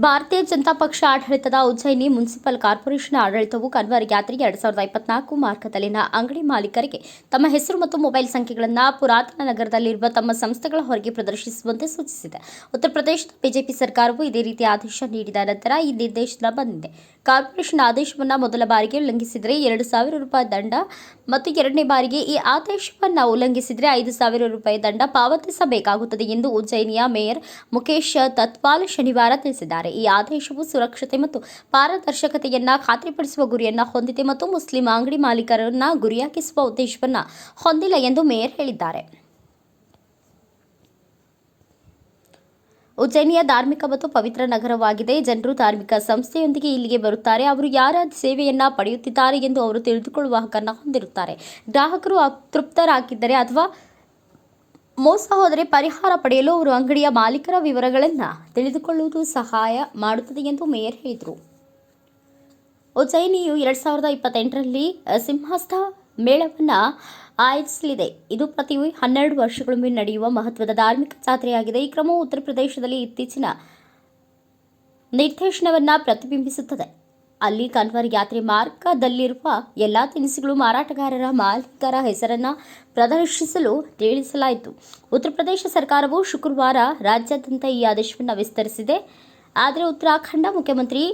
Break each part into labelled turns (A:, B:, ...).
A: ಭಾರತೀಯ ಜನತಾ ಪಕ್ಷ ಆಡಳಿತದ ಉಜ್ಜಯಿನಿ ಮುನ್ಸಿಪಲ್ ಕಾರ್ಪೊರೇಷನ್ ಆಡಳಿತವು ಕನ್ವರ್ ಯಾತ್ರೆ ಎರಡ್ ಸಾವಿರದ ಇಪ್ಪತ್ನಾಲ್ಕು ಮಾರ್ಗದಲ್ಲಿನ ಅಂಗಡಿ ಮಾಲೀಕರಿಗೆ ತಮ್ಮ ಹೆಸರು ಮತ್ತು ಮೊಬೈಲ್ ಸಂಖ್ಯೆಗಳನ್ನು ಪುರಾತನ ನಗರದಲ್ಲಿರುವ ತಮ್ಮ ಸಂಸ್ಥೆಗಳ ಹೊರಗೆ ಪ್ರದರ್ಶಿಸುವಂತೆ ಸೂಚಿಸಿದೆ. ಉತ್ತರ ಪ್ರದೇಶದ ಬಿಜೆಪಿ ಸರ್ಕಾರವು ಇದೇ ರೀತಿ ಆದೇಶ ನೀಡಿದ ನಂತರ ಈ ನಿರ್ದೇಶನ ಬಂದಿದೆ. ಕಾರ್ಪೊರೇಷನ್ ಆದೇಶವನ್ನು ಮೊದಲ ಬಾರಿಗೆ ಉಲ್ಲಂಘಿಸಿದರೆ ಎರಡು ಸಾವಿರ ರೂಪಾಯಿ ದಂಡ ಮತ್ತು ಎರಡನೇ ಬಾರಿಗೆ ಈ ಆದೇಶವನ್ನು ಉಲ್ಲಂಘಿಸಿದರೆ ಐದು ಸಾವಿರ ರೂಪಾಯಿ ದಂಡ ಪಾವತಿಸಬೇಕಾಗುತ್ತದೆ ಎಂದು ಉಜ್ಜಯಿನಿಯ ಮೇಯರ್ ಮುಖೇಶ್ ತತ್ವಾಲ್ ಶನಿವಾರ ಈ ಆದೇಶವು ಸುರಕ್ಷತೆ ಮತ್ತು ಪಾರದರ್ಶಕತೆಯನ್ನು ಖಾತ್ರಿಪಡಿಸುವ ಗುರಿಯನ್ನ ಹೊಂದಿದೆ ಮತ್ತು ಮುಸ್ಲಿಂ ಅಂಗಡಿ ಮಾಲೀಕರನ್ನ ಗುರಿಯಾಗಿಸುವ ಉದ್ದೇಶವನ್ನ ಹೊಂದಿಲ್ಲ ಎಂದು ಮೇಯರ್ ಹೇಳಿದ್ದಾರೆ. ಉಜ್ಜಯಿನಿಯ ಧಾರ್ಮಿಕ ಮತ್ತು ಪವಿತ್ರ ನಗರವಾಗಿದೆ. ಜನರು ಧಾರ್ಮಿಕ ಸಂಸ್ಥೆಯೊಂದಿಗೆ ಇಲ್ಲಿಗೆ ಬರುತ್ತಾರೆ. ಅವರು ಯಾರ ಸೇವೆಯನ್ನ ಪಡೆಯುತ್ತಿದ್ದಾರೆ ಎಂದು ಅವರು ತಿಳಿದುಕೊಳ್ಳುವ ಹಕ್ಕನ್ನು ಹೊಂದಿರುತ್ತಾರೆ. ಗ್ರಾಹಕರು ಅತೃಪ್ತರಾಗಿದ್ದರೆ ಅಥವಾ ಮೋಸ ಹೋದರೆ ಪರಿಹಾರ ಪಡೆಯಲು ಅವರು ಅಂಗಡಿಯ ಮಾಲೀಕರ ವಿವರಗಳನ್ನು ತಿಳಿದುಕೊಳ್ಳುವುದು ಸಹಾಯ ಮಾಡುತ್ತದೆ ಎಂದು ಮೇಯರ್ ಹೇಳಿದರು. ಉಜ್ಜಯಿನಿಯು ಎರಡು ಸಾವಿರದ ಇಪ್ಪತ್ತೆಂಟರಲ್ಲಿ ಸಿಂಹಸ್ಥ ಮೇಳವನ್ನು ಆಯೋಜಿಸಲಿದೆ. ಇದು ಪ್ರತಿ ಹನ್ನೆರಡು ವರ್ಷಗಳೊಮ್ಮೆ ನಡೆಯುವ ಮಹತ್ವದ ಧಾರ್ಮಿಕ ಜಾತ್ರೆಯಾಗಿದೆ. ಈ ಕ್ರಮವು ಉತ್ತರ ಪ್ರದೇಶದಲ್ಲಿ ಇತ್ತೀಚಿನ ನಿರ್ದೇಶನವನ್ನು ಪ್ರತಿಬಿಂಬಿಸುತ್ತದೆ. ಅಲ್ಲಿ ಕನ್ವರ್ ಯಾತ್ರೆ ಮಾರ್ಗದಲ್ಲಿರುವ ಎಲ್ಲ ತಿನಿಸುಗಳು ಮಾರಾಟಗಾರರ ಮಾಲೀಕರ ಹೆಸರನ್ನು ಪ್ರದರ್ಶಿಸಲು ತಿಳಿಸಲಾಯಿತು. ಉತ್ತರ ಪ್ರದೇಶ ಸರ್ಕಾರವು ಶುಕ್ರವಾರ ರಾಜ್ಯಾದ್ಯಂತ ಈ ಆದೇಶವನ್ನು ವಿಸ್ತರಿಸಿದೆ. ಆದರೆ ಉತ್ತರಾಖಂಡ ಮುಖ್ಯಮಂತ್ರಿ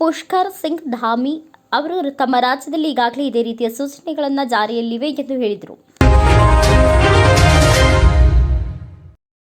A: ಪುಷ್ಕರ್ ಸಿಂಗ್ ಧಾಮಿ ಅವರು ತಮ್ಮ ರಾಜ್ಯದಲ್ಲಿ ಈಗಾಗಲೇ ಇದೇ ರೀತಿಯ ಸೂಚನೆಗಳನ್ನು ಜಾರಿಯಲ್ಲಿವೆ ಎಂದು ಹೇಳಿದರು.